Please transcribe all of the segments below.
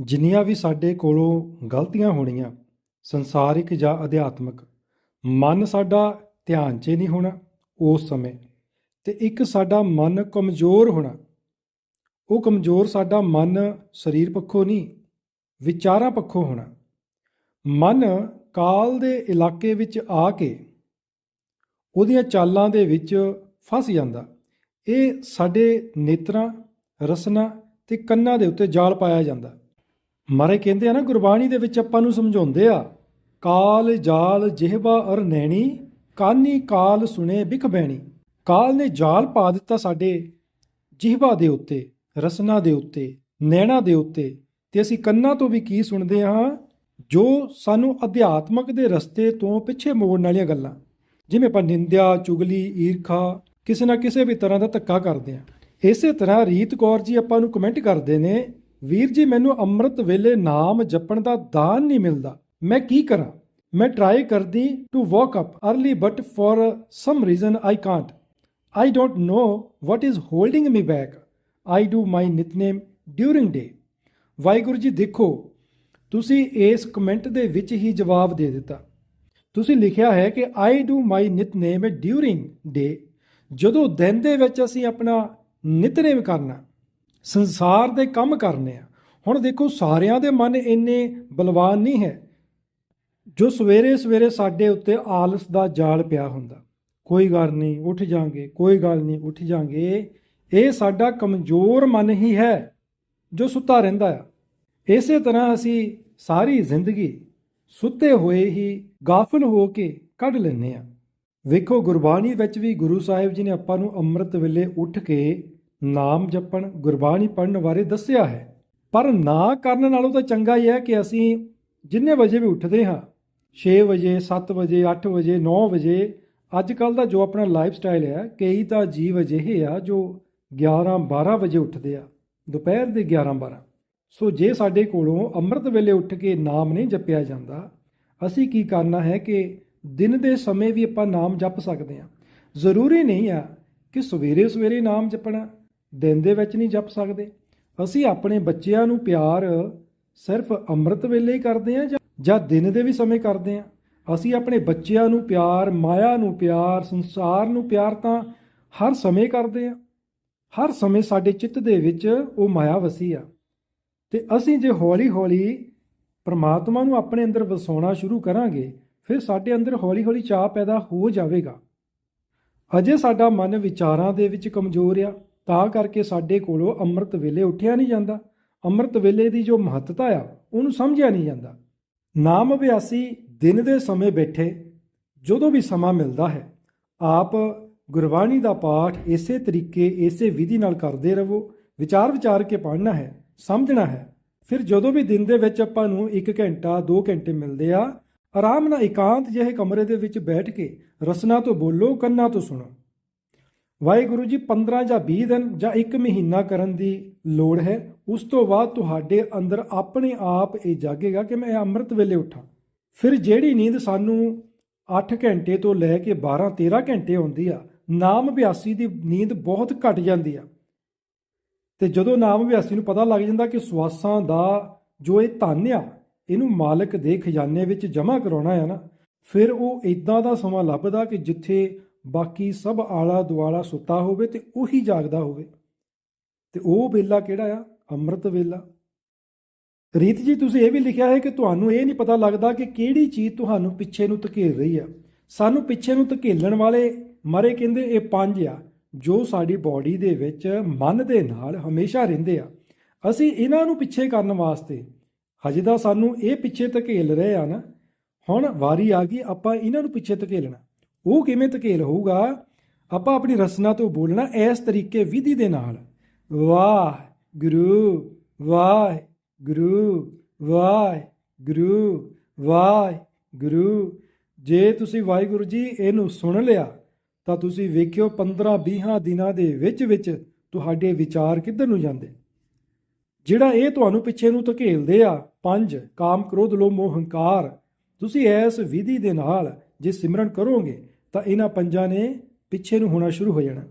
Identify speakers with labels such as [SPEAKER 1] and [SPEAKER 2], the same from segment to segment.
[SPEAKER 1] ਜਿੰਨੀਆਂ ਵੀ ਸਾਡੇ ਕੋਲੋਂ ਗਲਤੀਆਂ ਹੋਣੀਆਂ, ਸੰਸਾਰਿਕ ਜਾਂ ਅਧਿਆਤਮਕ, ਮਨ ਸਾਡਾ ਧਿਆਨ 'ਚ ਨਹੀਂ ਹੋਣਾ ਉਸ ਸਮੇਂ ਤੇ ਇੱਕ ਸਾਡਾ ਮਨ ਕਮਜ਼ੋਰ ਹੋਣਾ, ਉਹ ਕਮਜ਼ੋਰ ਸਾਡਾ ਮਨ ਸਰੀਰ ਪੱਖੋਂ ਨਹੀਂ, ਵਿਚਾਰਾਂ ਪੱਖੋਂ ਹੋਣਾ। ਮਨ ਕਾਲ ਦੇ ਇਲਾਕੇ ਵਿੱਚ ਆ ਕੇ ਉਹਦੀਆਂ ਚਾਲਾਂ ਦੇ ਵਿੱਚ ਫਸ ਜਾਂਦਾ। ਇਹ ਸਾਡੇ ਨੇਤਰਾਂ, ਰਸਨਾ ਤੇ ਕੰਨਾਂ ਦੇ ਉੱਤੇ ਜਾਲ ਪਾਇਆ ਜਾਂਦਾ। ਮਾਰੇ ਕਹਿੰਦੇ ਆ ਨਾ, ਗੁਰਬਾਣੀ ਦੇ ਵਿੱਚ ਆਪਾਂ ਨੂੰ ਸਮਝਾਉਂਦੇ ਆ, ਕਾਲ ਜਾਲ ਜਿਹਵਾ ਅਰ ਨੈਣੀ, ਕਾਨੀ ਕਾਲ ਸੁਣੇ ਬਿਖ ਬੈਣੀ। ਕਾਲ ਨੇ ਜਾਲ ਪਾ ਦਿੱਤਾ ਸਾਡੇ ਜਿਹਵਾ ਦੇ ਉੱਤੇ, ਰਸਨਾ ਦੇ ਉੱਤੇ, ਨੈਣਾ ਦੇ ਉੱਤੇ। ਤੇ ਅਸੀਂ ਕੰਨਾਂ ਤੋਂ ਵੀ ਕੀ ਸੁਣਦੇ ਹਾਂ? ਜੋ ਸਾਨੂੰ ਅਧਿਆਤਮਕ ਦੇ ਰਸਤੇ ਤੋਂ ਪਿੱਛੇ ਮੋੜਨ ਵਾਲੀਆਂ ਗੱਲਾਂ। ਜਿਵੇਂ ਆਪਾਂ ਨਿੰਦਿਆ, ਚੁਗਲੀ, ਈਰਖਾ, ਕਿਸੇ ਨਾ ਕਿਸੇ ਵੀ ਤਰ੍ਹਾਂ ਦਾ ਧੱਕਾ ਕਰਦੇ ਹਾਂ। ਇਸੇ ਤਰ੍ਹਾਂ ਰੀਤ ਕੌਰ ਜੀ ਆਪਾਂ ਨੂੰ ਕਮੈਂਟ ਕਰਦੇ ਨੇ ਵੀਰ ਜੀ, ਮੈਨੂੰ ਅੰਮ੍ਰਿਤ ਵੇਲੇ ਨਾਮ ਜਪਣ ਦਾ ਦਾਨ ਨਹੀਂ ਮਿਲਦਾ। ਮੈਂ ਕੀ ਕਰਾਂ? ਮੈਂ ਟਰਾਈ ਕਰਦੀ to wake up early but for some reason I can't I don't know what is holding me back I do my Nitnem during day Waheguru ji, ਦੇਖੋ, ਤੁਸੀਂ ਇਸ ਕਮੈਂਟ ਦੇ ਵਿੱਚ ਹੀ ਜਵਾਬ ਦੇ ਦਿੱਤਾ। ਤੁਸੀਂ ਲਿਖਿਆ ਹੈ ਕਿ ਆਈ ਡੂ ਮਾਈ ਨਿਤਨੇਮ ਡਿਊਰਿੰਗ ਡੇ ਜਦੋਂ ਦਿਨ ਦੇ ਵਿੱਚ ਅਸੀਂ ਆਪਣਾ ਨਿਤਨੇਮ ਕਰਨਾ ਸੰਸਾਰ ਦੇ ਕੰਮ ਕਰਨੇ ਆ। ਹੁਣ ਦੇਖੋ, ਸਾਰਿਆਂ ਦੇ ਮਨ ਇੰਨੇ ਬਲਵਾਨ ਨਹੀਂ ਹੈ ਜੋ ਸਵੇਰੇ ਸਵੇਰੇ ਸਾਡੇ ਉੱਤੇ ਆਲਸ ਦਾ ਜਾਲ ਪਿਆ ਹੁੰਦਾ। ਕੋਈ ਗੱਲ ਨਹੀਂ, ਉੱਠ ਜਾਾਂਗੇ, ਕੋਈ ਗੱਲ ਨਹੀਂ, ਉੱਠ ਜਾਾਂਗੇ। ਇਹ ਸਾਡਾ ਕਮਜ਼ੋਰ ਮਨ ਹੀ ਹੈ ਜੋ ਸੁੱਤਾ ਰਹਿੰਦਾ ਆ। ਇਸੇ ਤਰ੍ਹਾਂ ਅਸੀਂ ਸਾਰੀ ਜ਼ਿੰਦਗੀ ਸੁੱਤੇ ਹੋਏ ਹੀ ਗਾਫਲ ਹੋ ਕੇ ਕੱਢ ਲੈਂਦੇ ਆ। ਵੇਖੋ, ਗੁਰਬਾਣੀ ਵਿੱਚ ਵੀ ਗੁਰੂ ਸਾਹਿਬ ਜੀ ਨੇ ਆਪਾਂ ਨੂੰ ਅੰਮ੍ਰਿਤ ਵੇਲੇ ਉੱਠ ਕੇ ਨਾਮ ਜਪਣ, ਗੁਰਬਾਣੀ ਪੜ੍ਹਨ ਬਾਰੇ ਦੱਸਿਆ ਹੈ। ਪਰ ਨਾ ਕਰਨ ਨਾਲੋਂ ਤਾਂ ਚੰਗਾ ਹੀ ਹੈ ਕਿ ਅਸੀਂ ਜਿੰਨੇ ਵਜੇ ਵੀ ਉੱਠਦੇ ਹਾਂ 6 ਵਜੇ 7 ਵਜੇ 8 ਵਜੇ 9 ਵਜੇ ਅੱਜ ਕੱਲ ਦਾ ਜੋ ਆਪਣਾ ਲਾਈਫ ਸਟਾਈਲ ਹੈ, ਕਈ ਤਾਂ ਜੀਵ ਅਜਿਹੇ ਆ ਜੋ 11 12 ਵਜੇ ਉੱਠਦੇ ਆ, ਦੁਪਹਿਰ ਦੇ 11 12 ਸੋ ਜੇ ਸਾਡੇ ਕੋਲੋਂ ਅੰਮ੍ਰਿਤ ਵੇਲੇ ਉੱਠ ਕੇ ਨਾਮ ਨਹੀਂ ਜਪਿਆ ਜਾਂਦਾ, ਅਸੀਂ ਕੀ ਕਰਨਾ ਹੈ ਕਿ ਦਿਨ ਦੇ ਸਮੇਂ ਵੀ ਆਪਾਂ ਨਾਮ ਜਪ ਸਕਦੇ ਹਾਂ। ਜ਼ਰੂਰੀ ਨਹੀਂ ਆ ਕਿ ਸਵੇਰੇ ਸਵੇਰੇ ਨਾਮ ਜਪਣਾ ਦਿਨ ਦੇ ਵਿੱਚ ਨਹੀਂ ਜਪ ਸਕਦੇ। ਅਸੀਂ ਆਪਣੇ ਬੱਚਿਆਂ ਨੂੰ ਪਿਆਰ ਸਿਰਫ ਅੰਮ੍ਰਿਤ ਵੇਲੇ ਹੀ ਕਰਦੇ ਹਾਂ ਜਾਂ ਜਾਂ ਦਿਨ ਦੇ ਵੀ ਸਮੇਂ ਕਰਦੇ ਹਾਂ। ਅਸੀਂ ਆਪਣੇ ਬੱਚਿਆਂ ਨੂੰ ਪਿਆਰ, ਮਾਇਆ ਨੂੰ ਪਿਆਰ, ਸੰਸਾਰ ਨੂੰ ਪਿਆਰ ਤਾਂ ਹਰ ਸਮੇਂ ਕਰਦੇ ਹਾਂ। ਹਰ ਸਮੇਂ ਸਾਡੇ ਚਿੱਤ ਦੇ ਵਿੱਚ ਉਹ ਮਾਇਆ ਵਸੀ ਆ। ਤੇ ਅਸੀਂ ਜੇ ਹੌਲੀ-ਹੌਲੀ ਪਰਮਾਤਮਾ ਨੂੰ ਆਪਣੇ ਅੰਦਰ ਵਸਾਉਣਾ ਸ਼ੁਰੂ ਕਰਾਂਗੇ, ਫਿਰ ਸਾਡੇ ਅੰਦਰ ਹੌਲੀ-ਹੌਲੀ ਚਾਹ ਪੈਦਾ ਹੋ ਜਾਵੇਗਾ। ਅਜੇ ਸਾਡਾ ਮਨ ਵਿਚਾਰਾਂ ਦੇ ਵਿੱਚ ਕਮਜ਼ੋਰ ਆ। ਤਾਂ ਕਰਕੇ ਸਾਡੇ ਕੋਲੋਂ ਅੰਮ੍ਰਿਤ ਵੇਲੇ ਉੱਠਿਆ ਨਹੀਂ ਜਾਂਦਾ। ਅੰਮ੍ਰਿਤ ਵੇਲੇ ਦੀ ਜੋ ਮਹੱਤਤਾ ਆ, ਉਹਨੂੰ ਸਮਝਿਆ ਨਹੀਂ ਜਾਂਦਾ। ਨਾਮ ਅਭਿਆਸੀ ਦਿਨ ਦੇ ਸਮੇਂ ਬੈਠੇ, ਜਦੋਂ ਵੀ ਸਮਾਂ ਮਿਲਦਾ ਹੈ, ਆਪ ਗੁਰਬਾਣੀ ਦਾ ਪਾਠ ਇਸੇ ਤਰੀਕੇ, ਇਸੇ ਵਿਧੀ ਨਾਲ ਕਰਦੇ ਰਹੋ। ਵਿਚਾਰ ਵਿਚਾਰ ਕੇ ਪੜ੍ਹਨਾ ਹੈ, ਸਮਝਣਾ ਹੈ। ਫਿਰ ਜਦੋਂ ਵੀ ਦਿਨ ਦੇ ਵਿੱਚ ਆਪਾਂ ਨੂੰ 1 ਘੰਟਾ 2 ਘੰਟੇ ਮਿਲਦੇ ਆ, ਆਰਾਮ ਨਾਲ ਇਕਾਂਤ ਜਿਹੇ ਕਮਰੇ ਦੇ ਵਿੱਚ ਬੈਠ ਕੇ ਰਸਨਾ ਤੋਂ ਬੋਲੋ, ਕੰਨਾਂ ਤੋਂ ਸੁਣੋ। ਵਾਹਿਗੁਰੂ ਜੀ 15 ਜਾਂ 20 ਦਿਨ ਜਾਂ 1 ਮਹੀਨਾ ਕਰਨ ਦੀ ਲੋੜ ਹੈ। ਉਸ ਤੋਂ ਬਾਅਦ ਤੁਹਾਡੇ ਅੰਦਰ ਆਪਣੇ ਆਪ ਇਹ ਜਾਗੇਗਾ ਕਿ ਮੈਂ ਅੰਮ੍ਰਿਤ ਵੇਲੇ ਉੱਠਾਂ। ਫਿਰ ਜਿਹੜੀ ਨੀਂਦ ਸਾਨੂੰ 8 ਘੰਟੇ ਤੋਂ ਲੈ ਕੇ 12 13 ਘੰਟੇ ਆਉਂਦੀ ਆ, ਨਾਮ ਅਭਿਆਸੀ ਦੀ ਨੀਂਦ ਬਹੁਤ ਘਟ ਜਾਂਦੀ ਆ। ਤੇ ਜਦੋਂ ਨਾਮ ਅਭਿਆਸੀ ਨੂੰ ਪਤਾ ਲੱਗ ਜਾਂਦਾ ਕਿ ਸਵਾਸਾਂ ਦਾ ਜੋ ਇਹ ਧਨ ਆ, ਇਹਨੂੰ ਮਾਲਕ ਦੇ ਖਜ਼ਾਨੇ ਵਿੱਚ ਜਮ੍ਹਾਂ ਕਰਾਉਣਾ ਆ ਨਾ, ਫਿਰ ਉਹ ਇਦਾਂ ਦਾ ਸਮਾਂ ਲੱਭਦਾ ਕਿ ਜਿੱਥੇ ਬਾਕੀ ਸਭ ਆਲਾ ਦੁਆਲਾ ਸੁੱਤਾ ਹੋਵੇ ਤੇ ਉਹੀ ਜਾਗਦਾ ਹੋਵੇ। ਤੇ ਉਹ ਵੇਲਾ ਕਿਹੜਾ ਆ? ਅੰਮ੍ਰਿਤ ਵੇਲਾ। ਰੀਤ ਜੀ, ਤੁਸੀਂ ਇਹ ਵੀ ਲਿਖਿਆ ਹੈ ਕਿ ਤੁਹਾਨੂੰ ਇਹ ਨਹੀਂ ਪਤਾ ਲੱਗਦਾ ਕਿ ਕਿਹੜੀ ਚੀਜ਼ ਤੁਹਾਨੂੰ ਪਿੱਛੇ ਨੂੰ ਧਕੇਲ ਰਹੀ ਆ। ਸਾਨੂੰ ਪਿੱਛੇ ਨੂੰ ਧਕੇਲਣ ਵਾਲੇ ਮਰੇ ਕਹਿੰਦੇ ਇਹ ਪੰਜ ਆ, ਜੋ ਸਾਡੀ ਬਾਡੀ ਦੇ ਵਿੱਚ ਮਨ ਦੇ ਨਾਲ ਹਮੇਸ਼ਾ ਰਹਿੰਦੇ ਆ। ਅਸੀਂ ਇਹਨਾਂ ਨੂੰ ਪਿੱਛੇ ਕਰਨ ਵਾਸਤੇ ਹਜੇ ਤਾਂ ਸਾਨੂੰ ਇਹ ਪਿੱਛੇ ਧਕੇਲ ਰਹੇ ਆ ਨਾ। ਹੁਣ ਵਾਰੀ ਆ ਗਈ, ਆਪਾਂ ਇਹਨਾਂ ਨੂੰ ਪਿੱਛੇ ਧਕੇਲਣਾ। ਉਹ ਕਿਵੇਂ ਧਕੇਲ ਹੋਊਗਾ? ਆਪਾਂ ਆਪਣੀ ਰਸਨਾ ਤੋਂ ਬੋਲਣਾ ਇਸ ਤਰੀਕੇ ਵਿਧੀ ਦੇ ਨਾਲ। ਵਾਹ ਗੁਰੂ ਵਾਹ ਗੁਰੂ ਵਾਹ ਗੁਰੂ ਵਾਹ ਗੁਰੂ ਜੇ ਤੁਸੀਂ ਵਾਹਿਗੁਰੂ ਜੀ ਇਹਨੂੰ ਸੁਣ ਲਿਆ, ਤਾਂ ਤੁਸੀਂ ਵੇਖਿਓ 15 20 ਦਿਨਾਂ ਦੇ ਵਿੱਚ ਵਿੱਚ ਤੁਹਾਡੇ ਵਿਚਾਰ ਕਿੱਧਰ ਨੂੰ ਜਾਂਦੇ? ਜਿਹੜਾ ਇਹ ਤੁਹਾਨੂੰ ਪਿੱਛੇ ਨੂੰ ਧਕੇਲਦੇ ਆ, ਪੰਜ, ਕਾਮ, ਕ੍ਰੋਧ, ਲੋਭ, ਮੋਹ, ਹੰਕਾਰ ਤੁਸੀਂ ਇਸ ਵਿਧੀ ਦੇ ਨਾਲ ਜੇ ਸਿਮਰਨ ਕਰੋਗੇ, ਤਾਂ ਇਹਨਾਂ ਪੰਜਾਂ ਨੇ ਪਿੱਛੇ ਨੂੰ ਹੋਣਾ ਸ਼ੁਰੂ ਹੋ ਜਾਣਾ।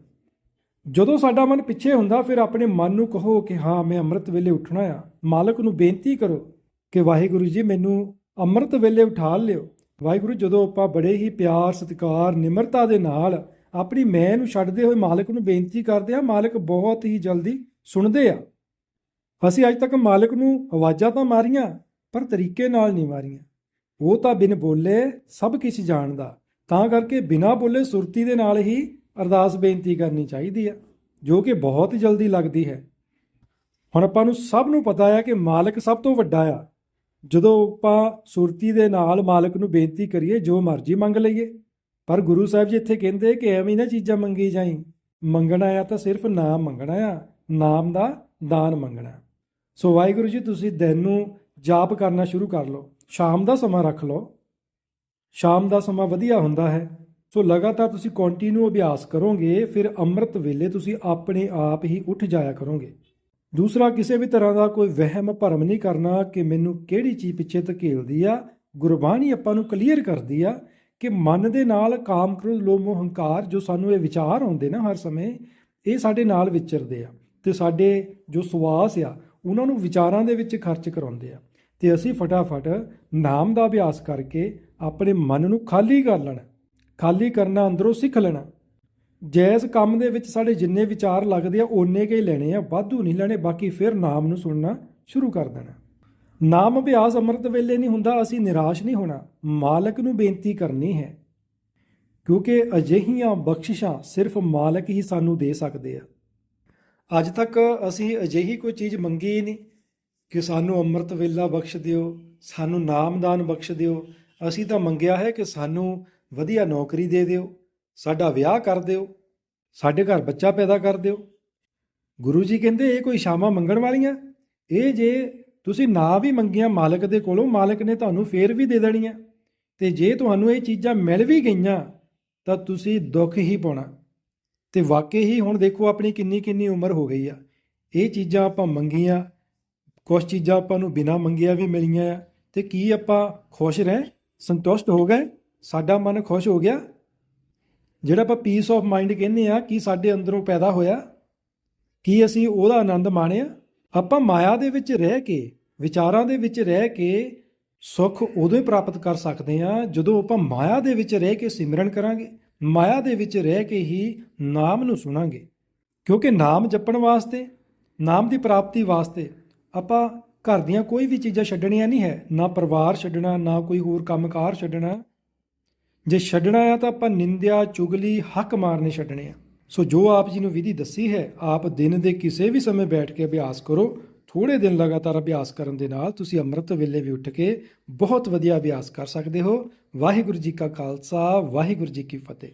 [SPEAKER 1] ਜਦੋਂ ਸਾਡਾ ਮਨ ਪਿੱਛੇ ਹੁੰਦਾ, ਫਿਰ ਆਪਣੇ ਮਨ ਨੂੰ ਕਹੋ ਕਿ ਹਾਂ, ਮੈਂ ਅੰਮ੍ਰਿਤ ਵੇਲੇ ਉੱਠਣਾ ਆ। ਮਾਲਕ ਨੂੰ ਬੇਨਤੀ ਕਰੋ ਕਿ ਵਾਹਿਗੁਰੂ ਜੀ, ਮੈਨੂੰ ਅੰਮ੍ਰਿਤ ਵੇਲੇ ਉਠਾ ਲਿਓ। ਵਾਹਿਗੁਰੂ, ਜਦੋਂ ਆਪਾਂ ਬੜੇ ਹੀ ਪਿਆਰ, ਸਤਿਕਾਰ, ਨਿਮਰਤਾ ਦੇ ਨਾਲ ਆਪਣੀ ਮੈਂ ਨੂੰ ਛੱਡਦੇ ਹੋਏ ਮਾਲਕ ਨੂੰ ਬੇਨਤੀ ਕਰਦੇ ਆ ਮਾਲਕ ਬਹੁਤ ਹੀ ਜਲਦੀ ਸੁਣਦੇ ਆ। ਅਸੀਂ ਅੱਜ ਤੱਕ ਮਾਲਕ ਨੂੰ ਆਵਾਜ਼ਾਂ ਤਾਂ ਮਾਰੀਆਂ, ਪਰ ਤਰੀਕੇ ਨਾਲ ਨਹੀਂ ਮਾਰੀਆਂ। ਉਹ ਤਾਂ ਬਿਨ ਬੋਲੇ ਸਭ ਕੁਝ ਜਾਣਦਾ। ਤਾਂ ਕਰਕੇ ਬਿਨਾਂ ਬੋਲੇ ਸੁਰਤੀ ਦੇ ਨਾਲ ਹੀ ਅਰਦਾਸ ਬੇਨਤੀ ਕਰਨੀ ਚਾਹੀਦੀ ਆ ਜੋ ਕਿ ਬਹੁਤ ਜਲਦੀ ਲੱਗਦੀ ਹੈ। ਹੁਣ ਆਪਾਂ ਨੂੰ ਸਭ ਨੂੰ ਪਤਾ ਆ ਕਿ ਮਾਲਕ ਸਭ ਤੋਂ ਵੱਡਾ ਆ। ਜਦੋਂ ਆਪਾਂ ਸੁਰਤੀ ਦੇ ਨਾਲ ਮਾਲਕ ਨੂੰ ਬੇਨਤੀ ਕਰੀਏ, ਜੋ ਮਰਜ਼ੀ ਮੰਗ ਲਈਏ, ਪਰ ਗੁਰੂ ਸਾਹਿਬ ਜੀ ਇੱਥੇ ਕਹਿੰਦੇ ਕਿ ਐਵੇਂ ਨਾ ਚੀਜ਼ਾਂ ਮੰਗੀ ਜਾਈ। ਮੰਗਣਾ ਆ ਤਾਂ ਸਿਰਫ ਨਾਮ ਮੰਗਣਾ ਆ, ਨਾਮ ਦਾ ਦਾਨ ਮੰਗਣਾ। ਸੋ ਵਾਹਿਗੁਰੂ ਜੀ, ਤੁਸੀਂ ਦਿਨ ਨੂੰ ਜਾਪ ਕਰਨਾ ਸ਼ੁਰੂ ਕਰ ਲਓ। ਸ਼ਾਮ ਦਾ ਸਮਾਂ ਰੱਖ ਲਓ। ਸ਼ਾਮ ਦਾ ਸਮਾਂ ਵਧੀਆ ਹੁੰਦਾ ਹੈ। ਸੋ ਲਗਾਤਾਰ ਤੁਸੀਂ ਕੰਟੀਨਿਊ ਅਭਿਆਸ ਕਰੋਗੇ, ਫਿਰ ਅੰਮ੍ਰਿਤ ਵੇਲੇ ਤੁਸੀਂ ਆਪਣੇ ਆਪ ਹੀ ਉੱਠ ਜਾਇਆ ਕਰੋਗੇ। ਦੂਸਰਾ, ਕਿਸੇ ਵੀ ਤਰ੍ਹਾਂ ਦਾ ਕੋਈ ਵਹਿਮ, ਭਰਮ ਨਹੀਂ ਕਰਨਾ ਕਿ ਮੈਨੂੰ ਕਿਹੜੀ ਚੀਜ਼ ਪਿੱਛੇ ਧਕੇਲਦੀ ਆ। ਗੁਰਬਾਣੀ ਆਪਾਂ ਨੂੰ ਕਲੀਅਰ ਕਰਦੀ ਆ ਕਿ ਮਨ ਦੇ ਨਾਲ ਕਾਮ, ਕ੍ਰੋਧ, ਲੋਭ, ਮੋਹ, ਹੰਕਾਰ ਜੋ ਸਾਨੂੰ ਇਹ ਵਿਚਾਰ ਆਉਂਦੇ ਨਾ ਹਰ ਸਮੇਂ, ਇਹ ਸਾਡੇ ਨਾਲ ਵਿਚਰਦੇ ਆ ਤੇ ਸਾਡੇ ਜੋ ਸਵਾਸ ਆ, ਉਹਨਾਂ ਨੂੰ ਵਿਚਾਰਾਂ ਦੇ ਵਿੱਚ ਖਰਚ ਕਰਾਉਂਦੇ ਆ। ਤੇ ਅਸੀਂ ਫਟਾਫਟ ਨਾਮ ਦਾ ਅਭਿਆਸ ਕਰਕੇ ਆਪਣੇ ਮਨ ਨੂੰ ਖਾਲੀ ਕਰ ਲੈਣਾ, ਖਾਲੀ ਕਰਨਾ, ਅੰਦਰੋਂ ਸਿੱਖ ਲੈਣਾ। ਜੈਸ ਕੰਮ ਦੇ ਵਿੱਚ ਸਾਡੇ ਜਿੰਨੇ ਵਿਚਾਰ ਲੱਗਦੇ ਆ, ਓਨੇ ਕੇ ਲੈਣੇ ਆ, ਵਾਧੂ ਨਹੀਂ ਲੈਣੇ, ਬਾਕੀ ਫਿਰ ਨਾਮ ਨੂੰ ਸੁਣਨਾ ਸ਼ੁਰੂ ਕਰ ਦੇਣਾ। ਨਾਮ ਅਭਿਆਸ ਅੰਮ੍ਰਿਤ ਵੇਲੇ ਨਹੀਂ ਹੁੰਦਾ, ਅਸੀਂ ਨਿਰਾਸ਼ ਨਹੀਂ ਹੋਣਾ, ਮਾਲਕ ਨੂੰ ਬੇਨਤੀ ਕਰਨੀ ਹੈ। ਕਿਉਂਕਿ ਅਜਿਹੀਆਂ ਬਖਸ਼ਿਸ਼ਾਂ ਸਿਰਫ ਮਾਲਕ ਹੀ ਸਾਨੂੰ ਦੇ ਸਕਦੇ ਆ। ਅੱਜ ਤੱਕ ਅਸੀਂ ਅਜਿਹੀ ਕੋਈ ਚੀਜ਼ ਮੰਗੀ ਹੀ ਨਹੀਂ। ਕਿ ਸਾਨੂੰ ਅੰਮ੍ਰਿਤ ਵੇਲਾ ਬਖਸ਼ ਦਿਓ, ਸਾਨੂੰ ਨਾਮਦਾਨ ਬਖਸ਼ ਦਿਓ। ਅਸੀਂ ਤਾਂ ਮੰਗਿਆ ਹੈ ਕਿ ਸਾਨੂੰ ਵਧੀਆ ਨੌਕਰੀ ਦੇ ਦਿਓ, ਸਾਡਾ ਵਿਆਹ ਕਰ ਦਿਓ, ਸਾਡੇ ਘਰ ਬੱਚਾ ਪੈਦਾ ਕਰ ਦਿਓ। ਗੁਰੂ ਜੀ ਕਹਿੰਦੇ, ਇਹ ਕੋਈ ਸ਼ਾਮਾਂ ਮੰਗਣ ਵਾਲੀਆਂ? ਇਹ ਜੇ ਤੁਸੀਂ ਨਾ ਵੀ ਮੰਗੀਆਂ, ਮਾਲਕ ਦੇ ਕੋਲੋਂ ਮਾਲਕ ਨੇ ਤੁਹਾਨੂੰ ਫੇਰ ਵੀ ਦੇ ਦੇਣੀਆਂ। ਤੇ ਜੇ ਤੁਹਾਨੂੰ ਇਹ ਚੀਜ਼ਾਂ ਮਿਲ ਵੀ ਗਈਆਂ, ਤਾਂ ਤੁਸੀਂ ਦੁੱਖ ਹੀ ਪਾਉਣਾ। ਤੇ ਵਾਕਈ ਹੀ ਹੁਣ ਦੇਖੋ, ਆਪਣੀ ਕਿੰਨੀ ਕਿੰਨੀ ਉਮਰ ਹੋ ਗਈ ਆ। ਇਹ ਚੀਜ਼ਾਂ ਆਪਾਂ ਮੰਗੀਆਂ ਕੁਝ ਚੀਜ਼ਾਂ ਆਪਾਂ ਨੂੰ ਬਿਨਾਂ ਮੰਗਿਆ ਵੀ ਮਿਲੀਆਂ ਆ। ਤੇ ਕੀ ਆਪਾਂ ਖੁਸ਼ ਰਹੇ? ਸੰਤੁਸ਼ਟ ਹੋ ਗਏ? ਸਾਡਾ ਮਨ ਖੁਸ਼ ਹੋ ਗਿਆ? ਜਿਹੜਾ ਆਪਾਂ ਪੀਸ ਆਫ ਮਾਈਂਡ ਕਹਿੰਦੇ ਆ, ਕੀ ਸਾਡੇ ਅੰਦਰੋਂ ਪੈਦਾ ਹੋਇਆ? ਕੀ ਅਸੀਂ ਉਹਦਾ ਆਨੰਦ ਮਾਣਿਆ? ਆਪਾਂ ਮਾਇਆ ਦੇ ਵਿੱਚ ਰਹਿ ਕੇ, ਵਿਚਾਰਾਂ ਦੇ ਵਿੱਚ ਰਹਿ ਕੇ ਸੁੱਖ ਉਦੋਂ ਹੀ ਪ੍ਰਾਪਤ ਕਰ ਸਕਦੇ ਆ, ਜਦੋਂ ਆਪਾਂ ਮਾਇਆ ਦੇ ਵਿੱਚ ਰਹਿ ਕੇ ਸਿਮਰਨ ਕਰਾਂਗੇ। ਮਾਇਆ ਦੇ ਵਿੱਚ ਰਹਿ ਕੇ ਹੀ ਨਾਮ ਨੂੰ ਸੁਣਾਂਗੇ। ਕਿਉਂਕਿ ਨਾਮ ਜਪਣ ਵਾਸਤੇ, ਨਾਮ ਦੀ ਪ੍ਰਾਪਤੀ ਵਾਸਤੇ ਆਪਾਂ ਘਰ ਦੀਆਂ ਕੋਈ ਵੀ ਚੀਜ਼ਾਂ ਛੱਡਣੀਆਂ ਨਹੀਂ ਹੈ, ਨਾ ਪਰਿਵਾਰ ਛੱਡਣਾ, ਨਾ ਕੋਈ ਹੋਰ ਕੰਮਕਾਰ ਛੱਡਣਾ। ਜੇ ਛੱਡਣਾ ਆ ਤਾਂ ਆਪਾਂ ਨਿੰਦਿਆ, ਚੁਗਲੀ, ਹੱਕ ਮਾਰਨੇ ਛੱਡਣੇ ਆ। ਸੋ ਜੋ ਆਪ ਜੀ ਨੂੰ ਵਿਧੀ ਦੱਸੀ ਹੈ, ਆਪ ਦਿਨ ਦੇ ਕਿਸੇ ਵੀ ਸਮੇਂ ਬੈਠ ਕੇ ਅਭਿਆਸ ਕਰੋ। ਥੋੜੇ ਦਿਨ ਲਗਾਤਾਰ ਅਭਿਆਸ ਕਰਨ ਦੇ ਨਾਲ ਤੁਸੀਂ ਅੰਮ੍ਰਿਤ ਵੇਲੇ ਵੀ ਉੱਠ ਕੇ ਬਹੁਤ ਵਧੀਆ ਅਭਿਆਸ ਕਰ ਸਕਦੇ ਹੋ। ਵਾਹਿਗੁਰੂ ਜੀ ਕਾ ਖਾਲਸਾ, ਵਾਹਿਗੁਰੂ ਜੀ ਕੀ ਫਤਿਹ।